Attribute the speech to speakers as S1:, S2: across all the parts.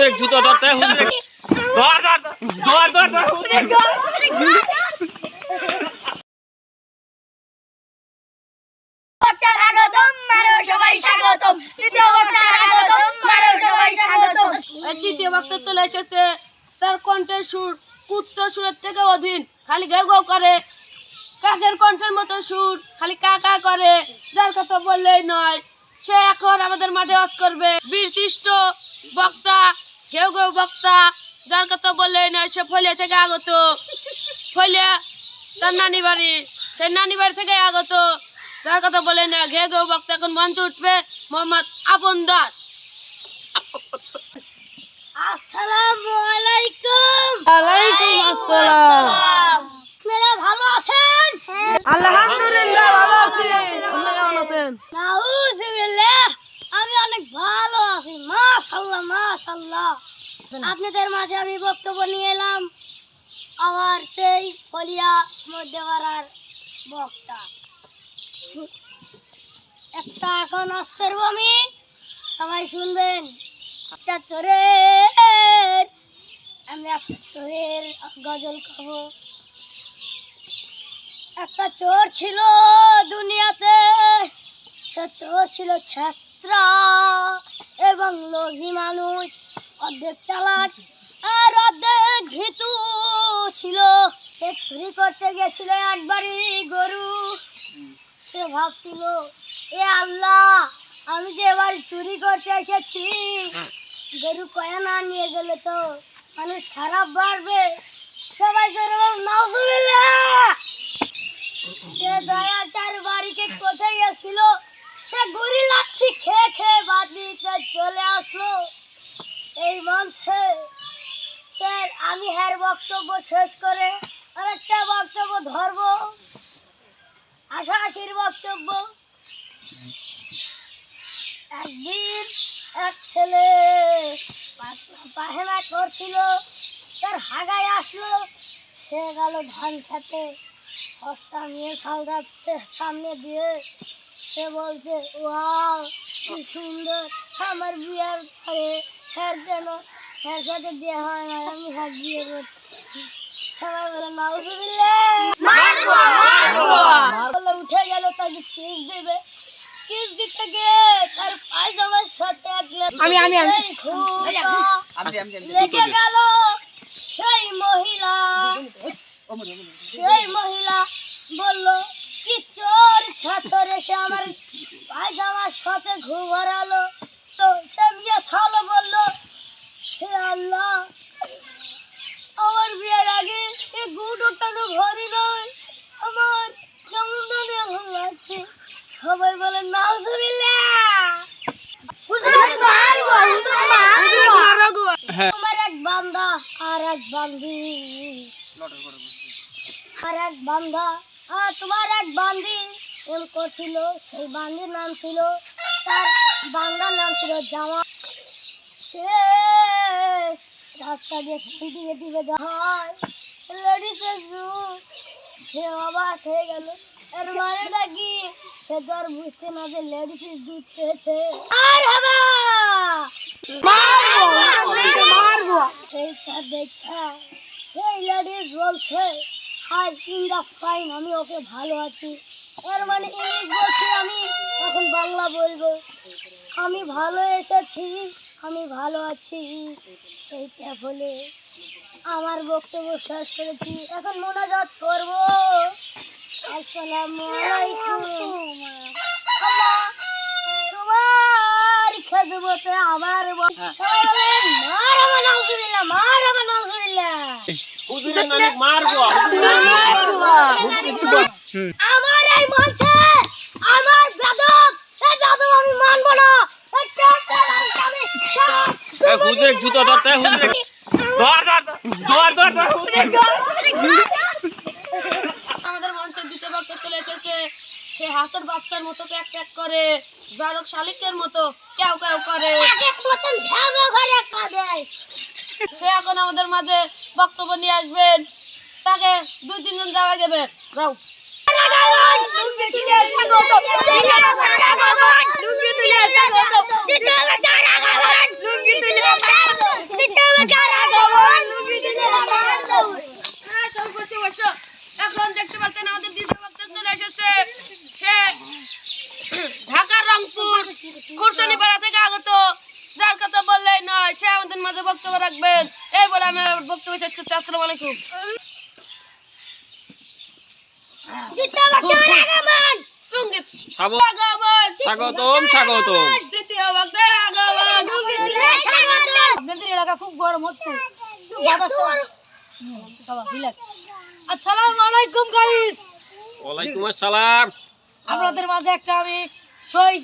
S1: হুজুরের জুতো ধরতে হুজুরের ধর ধর ধর ধর ধর।
S2: মারো সবাই স্বাগতম। তৃতীয় বক্তার আগতম মারো সবাই স্বাগতম।
S3: তৃতীয় বক্তা চলে এসেছে। তার কণ্ঠের সুর কুত্ত সুরের থেকে অধীন। খালি গেউ গেউ করে। কাকের কণ্ঠের মতো সুর। খালি কা কা করে। যার কথা বললেই নয় সে এখন আমাদের মাঠে অস করবে। বীরশিষ্ট বক্তা ঘেউ ঘেউ বক্তা যার কথা বললেই না সে ফলিয়া থেকে আগত। ফলিয়া তার নানি বাড়ি সেই নানি বাড়ি থেকে আগত। যার কথা বলে না ঘেউ ঘেউ বক্তা এখন মঞ্চে উঠবে মোহাম্মদ আপন দাস।
S2: আসসালামু আলাইকুম।
S3: ওয়ালাইকুম আসসালাম।
S2: আপনারা ভালো আছেন?
S3: আলহামদুলিল্লাহ ভালো আছি। আপনি কেমন আছেন
S2: নাউজুবিল্লাহ আমি অনেক ভালো আছি মাশাআল্লাহ মাশাআল্লাহ আপনাদের মাঝে আমি বক্তব্য নিয়ে এলাম আবার সেই ফলিয়া মধ্যপাড়ার বক্তা। একটা এখন আজ করব আমি, সবাই শুনবেন। একটা চোরের, আমি একটা চোরের গজল খাব একটা চোর ছিল দুনিয়াতে, সে চোর ছিল ছেত্রা এবং লোভী মানুষ। অর্ধেক চালাক আর অর্ধেক ভীতু ছিল। সে চুরি করতে গেছিল একবারই গরু। সে ভাবছিল, এ আল্লাহ, আমি যে এবার চুরি করতে এসেছি, গরু কয়া না নিয়ে গেলে তো মানুষ খারাপ বাড়বে। সবাই সে দয়া বাড়িকে কোথায় গেছিল। সে গুড়ি লাচ্ছি খেয়ে খেয়ে বাদ দিতে চলে আসলো। এই মঞ্চে। স্যার, আমি হ্যার বক্তব্য শেষ করে আরেকটা বক্তব্য ধরবো। আশা আশির বক্তব্য। একদিন এক ছেলে পাহেনা করছিল, তার হাগায় আসলো। সে গেল ধান খেতে। ফর্সা নিয়ে শাল যাচ্ছে সামনে দিয়ে। সে বলছে, ওয়াও, কি সুন্দর, আমার বিয়ার পরে হ্যার কেন? হ্যার সাথে বিয়ে হয় না আমি হ্যার বিয়ে করছি। সবাই বলে নাউজুবিল্লাহ। বলে উঠে গেল তাকে কিস দিবে। কিস দিতে গিয়ে তার পায়জামার সাথে
S3: আমি, আমি, আমি।
S2: সেই লেগে গেল সেই মহিলা। সেই মহিলা বলল কি চোর ছাছরে সে আমার পায়জামার সাথে ঘুরালো তো সে বিয়ে সালো বলল হে আল্লাহ আমার বিয়ের আগে এই গুটো কেন ঘরে নয় আমার কেমন জানি এখন লাগছে। সবাই বলে হুজুর মারবো তোমার এক বান্দা আর এক বান্দি। আর এক বান্দা আর তোমার এক বান্দি। এম করছিল সেই বান্দির নাম ছিল তার বান্দার নাম ছিল জামা। সে রাস্তা দিয়ে দিবে যা। হয় লেডিসের যুগ। সে অবাক হয়ে গেল। এর মানেটা কি? সে তো আর বুঝতে না যে লেডিসের দুধ খেয়েছে। আর হবা সেইটা দেখা এই লেডিস বলছে হাই ইন দা ফাইন আমি ওকে ভালো আছি। এর মানে ইংলিশ বলছি আমি এখন বাংলা বলব। আমি ভালো এসেছি আমি ভালো আছি সেইটা বলে আমার বক্তব্য শেষ করেছি। এখন মোনাজাত করব। আসসালামু আলাইকুম। তোমার খেজবতে আমার
S1: মারবো
S2: আমার এই মঞ্চে আমার বেদক এই বেদক আমি মানব না। এই পেটটা আমি
S1: এ হুজুরের জুতো ধরতে হুজুরের ধর ধর ধর ধর ধর
S3: আমাদের মঞ্চে দ্বিতীয় বক্তা চলে এসেছে। সে হাতের বাচ্চার মতো প্যাক প্যাক করে জারক শালিকের মতো কেউ কেউ করে। সে এখন আমাদের মাঝে বক্তব্য নিয়ে আসবেন। তাকে দুই তিনজন যাওয়া যাবে। যাও। খুরসনিপাড়া থেকে আগত যার কথা বললেই নয় সে আমাদের মাঝে বক্তব্য রাখবেন এই বলে আমি বক্তব্য শেষ করছি, আসসালামু আলাইকুম।
S1: স্বাগতম স্বাগতম।
S3: আপনাদের এলাকা খুব গরম হচ্ছে। আসসালামু আলাইকুম গাইস
S1: ওয়ালাইকুম আসসালাম।
S3: আপনাদের মাঝে একটা আমি সই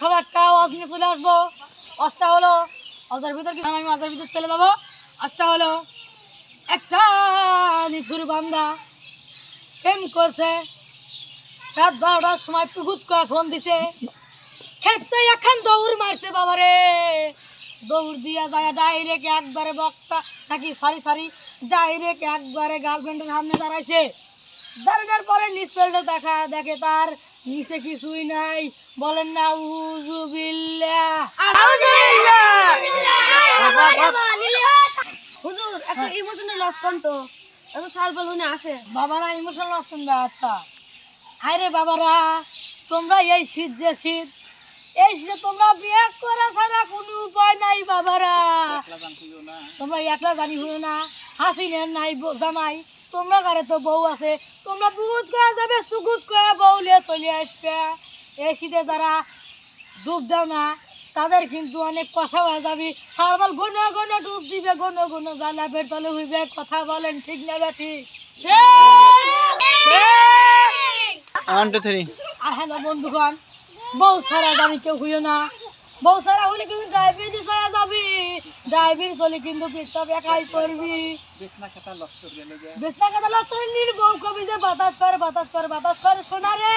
S3: খাবার আওয়াজ নিয়ে চলে আসব। আজটা হলো আজার ভিতর কি আমি আজার ভিতর চলে যাব। আজটা হলো একটা নিঠুর বান্দা। প্রেম করছে। রাত বারোটার সময় পুকুত করে ফোন দিছে। খেচ্ছে এখন দৌড় মারছে বাবারে। দৌড় দিয়া যায় ডাইরেক্ট একবারে বক্তা নাকি সরি সরি ডাইরেক্ট একবারে গার্লফ্রেন্ডের সামনে দাঁড়াইছে। দাঁড়ানোর পরে নিষ্পেলটা দেখা দেখে তার নিচে কিছুই নাই। বলেন না হুজুর একটা ইমোশনাল লস কোন তো। এত সাল বলুনে আসে। বাবারা ইমোশনাল কোন আচ্ছা। আরে বাবারা, তোমরা এই শীত যে শীত, এই শীতে তোমরা বিয়ে করা ছাড়া কোনো উপায় নাই বাবারা। তোমরা একলা জানি হইও না, হাসিনের নাই জামাই। তোমরা ঘরে তো বউ আছে, তোমরা বহুত কয়ে যাবে, সুগুত কয়ে বউ লিয়ে চলে আসবে। এই শীতে যারা ডুব দাও না তাদের কিন্তু অনেক কষা হয়ে যাবি। সারবাল ঘন ঘন ডুব দিবে ঘন ঘন জ্বালা বের তলে হইবে কথা বলেন ঠিক না বে ঠিক? আর হ্যালো বন্ধুগণ বউ ছাড়া জানি কেউ হইও না। বউ ছাড়া হলে কিন্তু ডায়াবেটিস হয়ে যাবি। ডায়াবেটিস হলে কিন্তু পেশাব একাই করবি। বেসনা কাটা লক্ষ নির বউ কবি যে বাতাস করে বাতাস করে বাতাস করে শোনা রে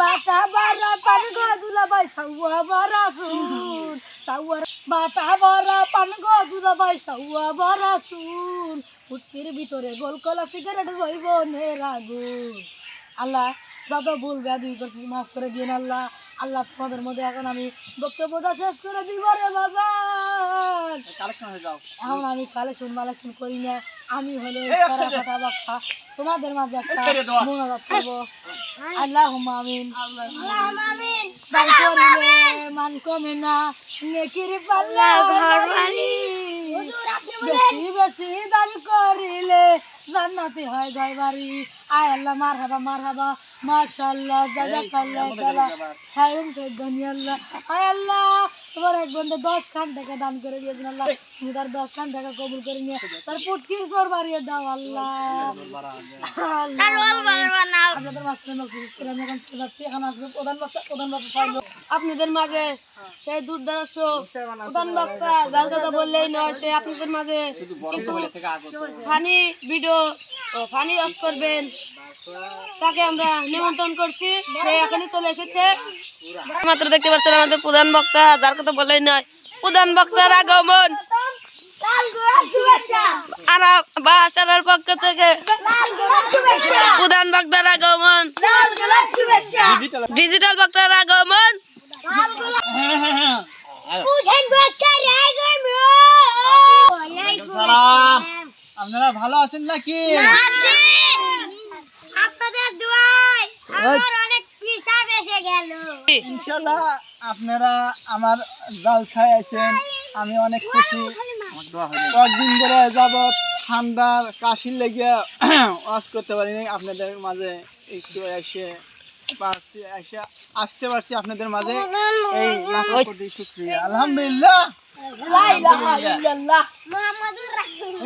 S3: বাটা বারা পান গো দুলা বাই সাউয়া বারা শুন সাউয়ার বাটা বারা পান গো দুলা বাই সাউয়া বারা শুন ফুটকির ভিতরে গোল কলা সিগারেট জৈব নে রাগু আল্লাহ, যত ভুল ব্যাধি করছি মাফ করে দিন আল্লাহ। আল্লাহ তোমাদের মধ্যে এখন আমি বক্তব্যটা শেষ করে দিব রে বাজার এখন আমি কালেকশন মালেকশন করি না আমি হলো তোমাদের মাঝে একটা মোনাজাত করব। আল্লাহ আমিন। মান কমে না নেকির পাল্লা ঘর বাড়ি। বেশি বেশি দান করিলে জান্নাতি হয় ঘর বাড়ি আয় আল্লাহ মার হাবা মার হাবা মাশাল্লাহ জাজাকাল্লাহ। আল্লাহ আয় আল্লাহ। তোমার এক বন্ধু দশ খান টাকা দান করে দিয়েছেন আল্লাহ। তুমি তার দশ খান টাকা কবুল করে নিয়ে তার পুটকির জোর বাড়িয়ে দাও আল্লাহ। আল্লাহ। আপনাদের মাঝখানে বিশেষ করে আমি এখন চলে যাচ্ছি। এখন আসবে প্রধান বক্তা প্রধান বক্তা আপনাদের মাঝে সেই দুর্দর্শ প্রধান বক্তা, যার কথা বললেই নয়, সে আপনাদের মাঝে কিছু ফানি ভিডিও ফানি অফ করবেন। তাকে আমরা নিমন্ত্রণ করছি। সে এখনই চলে এসেছে। মাত্র দেখতে পাচ্ছেন আমাদের প্রধান বক্তা, যার কথা বললেই নয়, প্রধান বক্তার আগমন। আর পক্ষ থেকে প্রধান বক্তার আগমন।
S2: লাল গোলাপ শুভেচ্ছা।
S3: ডিজিটাল বক্তার আগমন।
S2: লাল গোলাপ। বুঝেন বাচ্চা রে গো
S4: সালাম। আপনারা ভালো আছেন নাকি?
S2: আপনাদের আমার অনেক পিসাব এসে গেল।
S4: ইনশাল্লাহ আপনারা আমার জালসায় আছেন আমি অনেক খুশি। কয়েকদিন ধরে যাবৎ ঠান্ডার কাশির লেগে ওয়াজ করতে পারিনি। আপনাদের মাঝে একটু এসে পারছি এসে আসতে পারছি আপনাদের মাঝে। এই লাখ শুক্রিয়া। আলহামদুলিল্লাহ।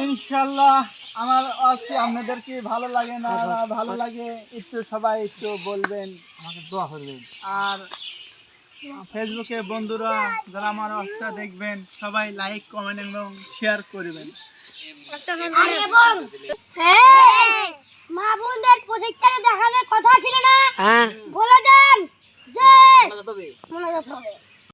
S4: ইনশাল্লাহ আমার আজকে আপনাদের কি ভালো লাগে না না ভালো লাগে। একটু সবাই একটু বলবেন। আমাকে দোয়া করবেন। আর ফেসবুকে বন্ধুরা যারা আমার আজকে দেখবেন সবাই লাইক কমেন্ট এবং শেয়ার করবেন।
S2: হ্যাঁ মা বোনদের প্রজেক্টরে দেখানোর কথা ছিল না? বলে দেন বাজাতে হবে।